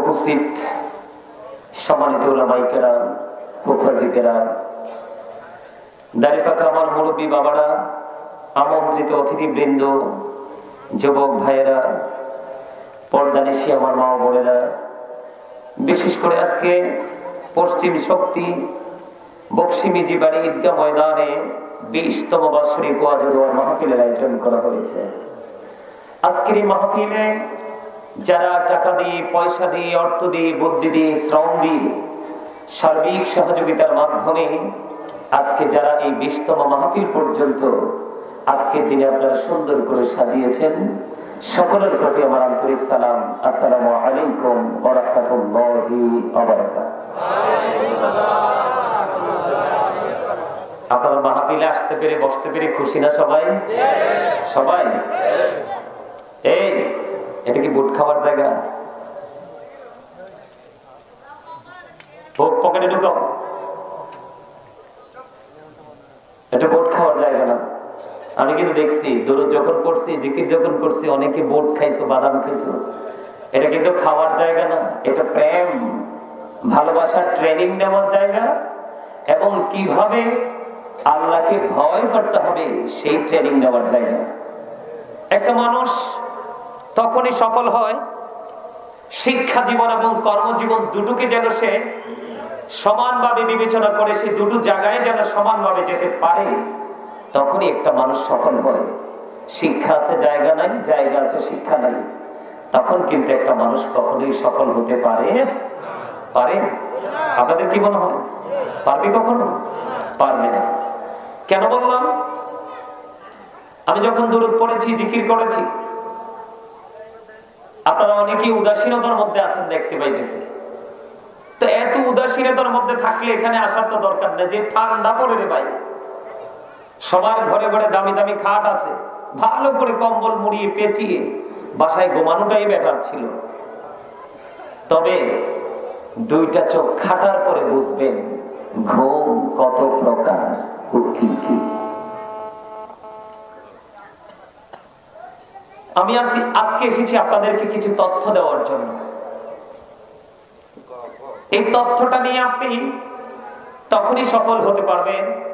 উপস্থিত সম্মানিত ওলামাইকেরা মুফাজিকেরা দাঁড়িপাকা আমার মুরব্বী বাবারা, আমন্ত্রিত অতিথিবৃন্দ, যুবক ভাইয়েরা পর্দানিশি আমার মা বোনেরা, বিশেষ করে আজকে পশ্চিম শক্তি বক্সিমিজি বাড়ি ঈদগাহ ময়দানে বিশতম বাৎসরিক ওয়াজুদোয়ার মাহফিলের আয়োজন করা হয়েছে। আজকের এই মাহফিলে যারা টাকা দিয়ে, পয়সা দিয়ে, অর্থ দিয়ে, বুদ্ধি দিয়ে, শ্রম দিয়ে সার্বিক সহযোগিতার মাধ্যমে আজকে যারা এই বিশতম মাহফিল পর্যন্ত আজকের দিনে আপনারা সুন্দর করে সাজিয়েছেন, সকলের প্রতি আমার আন্তরিক সালাম। আসসালামু আলাইকুম আপনারা মাহফিলে আসতে পেরে, বসতে পেরে খুশি না সবাই? সবাই? এটা কি বুট খাওয়ার জায়গা? বুট পকেটে ঢুকাও এটা বোট খাওয়ার জায়গা না। আমি কিন্তু দেখছি, দরুদ যখন পড়ছি, জিকির যখন করছি, অনেকে বোট খাইছো, বাদাম খাইছো। এটা কিন্তু খাওয়ার জায়গা না, এটা প্রেম। ভালোবাসার ট্রেনিং নেওয়ার জায়গা। এবং কীভাবে আল্লাহকে ভয় করতে হবে, সেই ট্রেনিং নেওয়ার জায়গা। একটা মানুষ তখনই সফল হয়। শিক্ষা জীবন এবং কর্মজীবন দুটোকে যেন সে সমানভাবে বিবেচনা করে, সে দুটো জায়গায় যেন সমানভাবে যেতে পারে, তখনই একটা মানুষ সফল হয়। শিক্ষা আছে, জায়গা নাই, জায়গা আছে, শিক্ষা নাই। তখন কিন্তু একটা মানুষ কখনোই সফল হতে পারে পারে আপনাদের কি মনে হয়? পারবে কখনো? পারবে না। কেন বললাম? আমি যখন দূরত পড়েছি, জিকির করেছি আপনারা অনেকেই উদাসীনতার মধ্যে আছেন, দেখতে পাইতেছি। তো এত উদাসীনতার মধ্যে থাকলে এখানে আসার তো দরকার নেই, যে ঠান্ডা পড়ে রে ভাই। সবার ঘরে ঘরে দামি দামি খাট আছে, ভালো করে কম্বল মুড়িয়ে পেঁচিয়ে বাসায় ঘুমানোটাই বেটার ছিল। তবে দুইটা চোখ খাটার পরে বুঝবেন, ঘুম কত প্রকার ও কি কি। আমি আজ- আজকে এসেছি আপনাদেরকে কিছু তথ্য দেওয়ার জন্য। এই তথ্যটা নিয়ে আপনি তখনই সফল হতে পারবেন।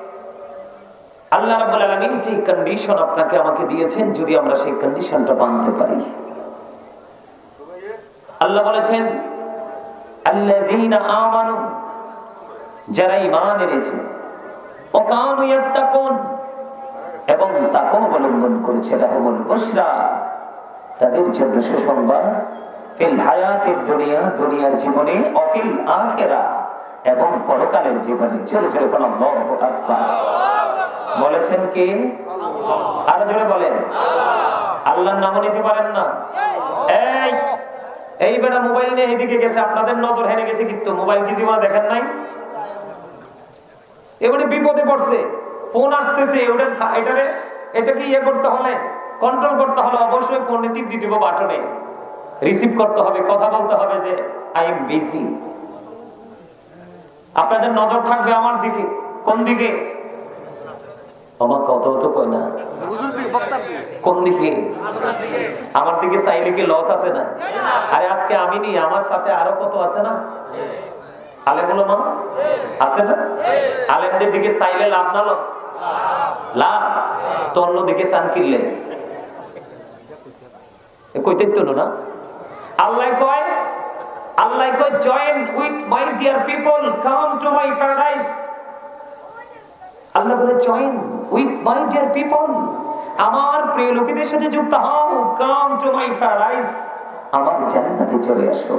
আল্লাহ রাব্বুল আলামিন যে কন্ডিশন আপনাকে আমাকে দিয়েছেন, যদি আমরা সেই কন্ডিশনটা মানতে পারি। আল্লাহ বলেছেন যারা ঈমান এনেছে। এবং তাকেও অবলম্বন করেছে। রাহমুল বুশরা তাদের জন্য সুসংবাদ ফিল হায়াতের দুনিয়া দুনিয়ার জীবনে অফিল আখেরা এবং পরকালের জীবনে। জোরে জোরে কোন বলেছেন কি? আরও জোরে বলেন। আল্লাহর নাম নিতে পারেন না? এই। এই বেটা মোবাইল নিয়ে এদিকে গেছে আপনাদের নজর হেনে গেছে কিন্তু মোবাইল কি জীবনে দেখেন নাই? এবারে বিপদে পড়ছে ফোন আসতেছে ওটা এটারে এটাকে ইয়ে করতে হলে কন্ট্রোল করতে হলে অবশ্যই ফোনে টিপ দিয়ে দিব বাটনে রিসিভ করতে হবে, কথা বলতে হবে যে আই এম বিজি আপনাদের নজর থাকবে আমার দিকে, কোন দিকে? আমার কত তো কয় না। কোন দিকে? আমার দিকে চাইলে কি লস আছে না? আরে আজকে আমি নি আমার সাথে আরও কত আছে না? আলেমুল মা আছে না? আলেমদের দিকে চাইলে লাভ না লস লাভ? তো অন্যদিকে চান কিনলে। তো না আল্লাহ কয় আল্লাহ কয় join with my dear people come to my paradise Allah বলে join with my dear people আমার প্রিয় লোকেদের সাথে যুক্ত হও কাম টু মাই প্যারাডাইস আমার জান্নাতে চলে আসো।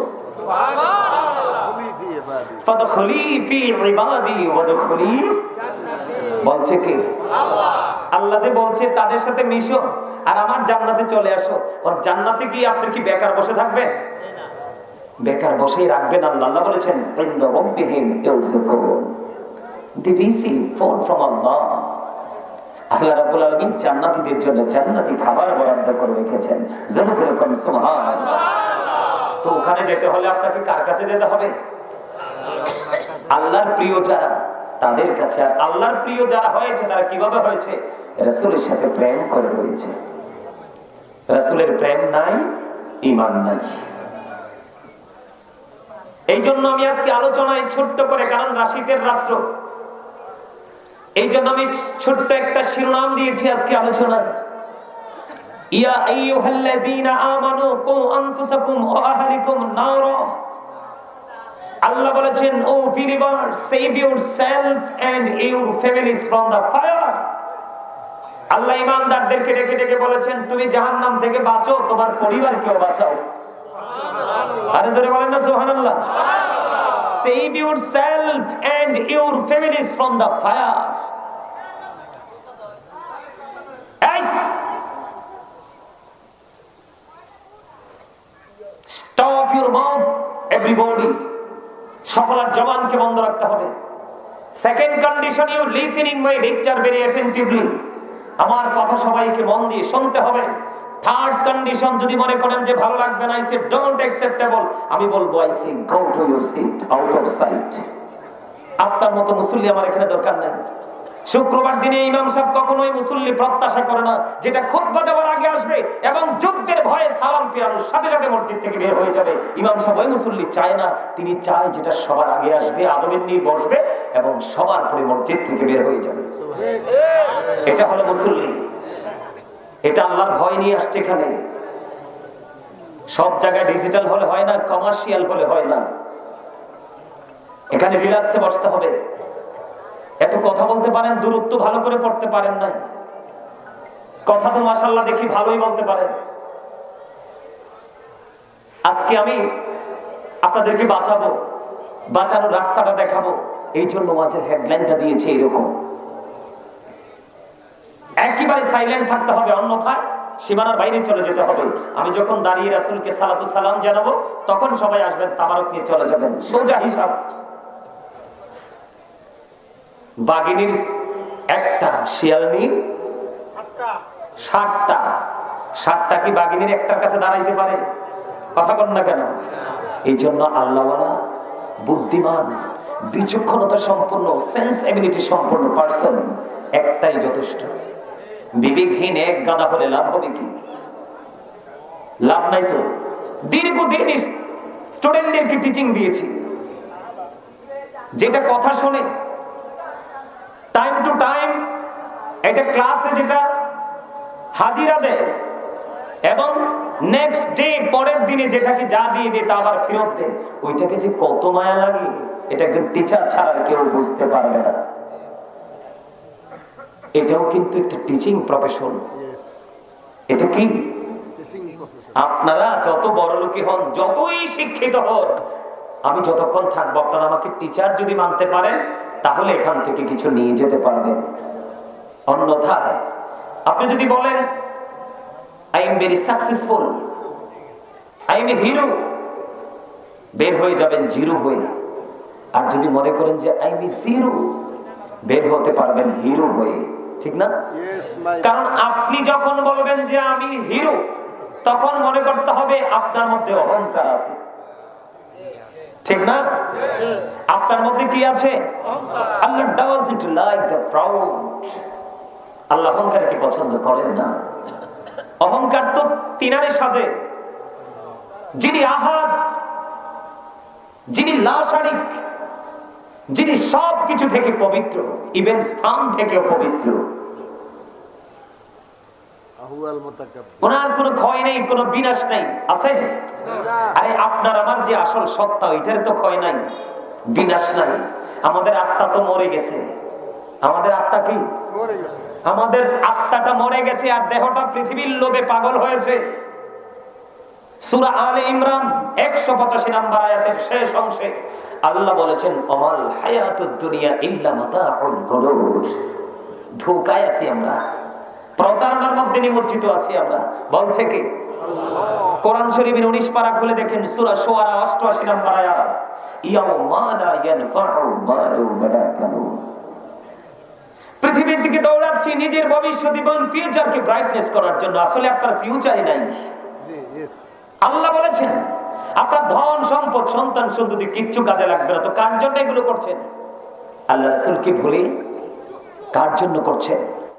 ফাদখুলি ফি ইবাদি ওয়াদখুলি বলছে কে? আল্লাহ। যে বলছে, তাদের সাথে মিশো আর আমার জান্নাতে চলে আসো। ওর জান্নাতে গিয়ে আপনি কি বেকার বসে থাকবেন? বেকার বসেই রাখবেন আল্লাহ। আল্লাহ বলেছেন আল্লাহ আল্লাহ জান্নাতীদের জন্য খাবার করে রেখেছেন। তো ওখানে যেতে হলে আপনাকে কাছে যেতে হবে? আল্লাহর প্রিয় যারা তাদের কাছে আর আল্লাহর প্রিয় যারা হয়েছে, তারা কীভাবে হয়েছে? রাসূলের সাথে প্রেম করে হয়েছে রাসূলের প্রেম নাই, ঈমান নাই। এই জন্য আমি আজকে আলোচনায় ছোট্ট করে, কারণ রাশিদের রাত্র। এই জন্য আমি ছোট্ট একটা শিরোনাম দিয়েছি আজকে আলোচনায়। ইয়া আইয়ুহাল্লাযীনা আমানু কু আনফুসাকুম ওয়া আহলিকুম নারা। আল্লাহ বলেছেন O believer save yourself and your families from the fire Allah ইমানদারদেরকে ডেকে ডেকে বলেছেন, তুমি জাহান্নাম থেকে বাঁচো, তোমার পরিবারকেও বাঁচাও। আরে জোরে বলেন না, সুবহানাল্লাহ। Save yourself and your families from the fire stop your mouth everybody সকলের জবানকে বন্ধ রাখতে হবে। Second condition you listening my lecture very attentively আমার কথা সবাইকে মন দিয়ে শুনতে হবে। থার্ড কন্ডিশন যদি মনে করেন যে ভালো লাগবে না আই সে ডোন্ট অ্যাকসেপ্টেবল আমি বলব I say go to your seat out of sight আপনার মতো মুসল্লি আমার এখানে দরকার নাই। শুক্রবার দিনে ইমাম সাহেব কখনোই মুসল্লি প্রত্যাশা করে না, যেটা খুতবা দেওয়ার আগে আসবে এবং সালাম ফিরানোর সাথে সাথে মসজিদ থেকে বের হয়ে যাবে। ইমাম সাহেব ওই মুসল্লি চায় না, তিনি চায় যেটা সবার আগে আসবে, আদবের নিয়ে বসবে এবং সবার পরে মসজিদ থেকে বের হয়ে যাবে। এটা হলো মুসল্লি। এটা আল্লাহর ভয় নিয়ে আসছে এখানে। সব জায়গায় ডিজিটাল হলে হয় না কমার্শিয়াল হলে হয় না। এখানে রিল্যাক্সে বসতে হবে। এত কথা বলতে পারেন, দূরত্ব ভালো করে পড়তে পারেন নাই। কথা তো মাসাল্লাহ দেখি ভালোই বলতে পারেন। আজকে আমি আপনাদেরকে বাঁচাবো, বাঁচানোর রাস্তাটা দেখাবো। এই জন্য মাঝের হেডলাইনটা দিয়েছে এরকম। একেবারে সাইলেন্ট থাকতে হবে, অন্যথায় সীমানার বাইরে চলে যেতে হবে। আমি যখন দাঁড়িয়ে রাসুলকে সালাতু সালাম জানাব, তখন সবাই আসবেন, তাবারক নিয়ে চলে যাবেন। সোজা হিসাব। বাগিনীর একটা শিয়ালনির ষাটটা ষাটটা কি বাগিনীর একটার কাছে দাঁড়াইতে পারে? কথা কন না কেন? এই জন্য আল্লাহওয়ালা বুদ্ধিমান, বিচক্ষণতা সম্পন্ন সেন্স এবিলিটি সম্পন্ন পার্সন একটাই যথেষ্ট। বিবেকহীন এক গাদা হলে লাভ হবে কি? লাভ নাই তো? দীর্ঘদিন স্টুডেন্টদেরকে টিচিং দিয়েছি? যেটা কথা শোনে। টাইম টু টাইম এটা ক্লাসে যেটা হাজিরা দেয়, এবং নেক্সট ডে পরের দিনে যেটাকে যা দিয়ে দেয় তা আবার ফেরত দেয় ওইটাকে যে কত মায়া লাগে এটা একজন টিচার ছাড়া কেউ বুঝতে পারবে না। এটাও কিন্তু একটা টিচিং প্রফেশন এটা কি? আপনারা যত বড় লোকই হন যতই শিক্ষিত হন আমি যতক্ষণ থাকব আপনারা আমাকে টিচার যদি মানতে পারেন তাহলে এখান থেকে কিছু নিয়ে যেতে পারবেন। অন্যথায় আপনি যদি বলেন I am very successful I am a hero বের হয়ে যাবেন জিরো হয়ে। আর যদি মনে করেন যে আই এম জিরো বের হতে পারবেন হিরো হয়ে। ঠিক না? কারণ আপনি যখন বলবেন যে আমি হিরো তখন মনে করতে হবে আপনার মধ্যে অহংকার আছে। ঠিক না? আপনার মধ্যে কি আছে? Allah doesn't like the proud Allah অহংকারকে পছন্দ করেন না। অহংকার তো তিনারে সাজে। যিনি আহাদ যিনি লাশারিক যিনি সব কিছু থেকে পবিত্র ইভেন স্থান থেকেও পবিত্র। ওনার কোনো ক্ষয় নেই কোনো বিনাশ নাই আছে? আরে আপনার আমার যে আসল সত্তা ওইটার তো ক্ষয় নাই বিনাশ নাই। আমাদের আত্মা তো মরে গেছে। আমাদের আত্মা কি? আমাদের আত্মাটা মরে গেছে আর দেহটা পৃথিবীর লোভে পাগল হয়েছে। সুরা আলে ইমরান একশো পঁচাশি নাম্বার আয়াতের শেষ অংশে আল্লাহ বলেছেন অমাল হায়াতুদ দুনিয়া ইল্লা মাতাউল ধোকায় আছি আমরা। প্রতারণার মধ্যে নিমজ্জিত আছি আমরা। বলছে কি? কোরআন শরীফের 19 পারা খুলে দেখেন সুরা শুআরা 88 নম্বর আয়াত ইয়ানফাউ মালু ওয়ালা দিকে দৌড়াচ্ছি নিজের ভবিষ্যৎ জীবন ফিউচারকে ব্রাইটনেস করার জন্য। আসলে আপনার ফিউচারই নাই। আল্লাহ বলেছেন আপনার ধন সম্পদ সন্তান সন্ততি কিচ্ছু কাজে লাগবে না। তো কার জন্য এগুলো করছেন? আল্লাহ রাসূল কি ভুলে কার জন্য করছেন?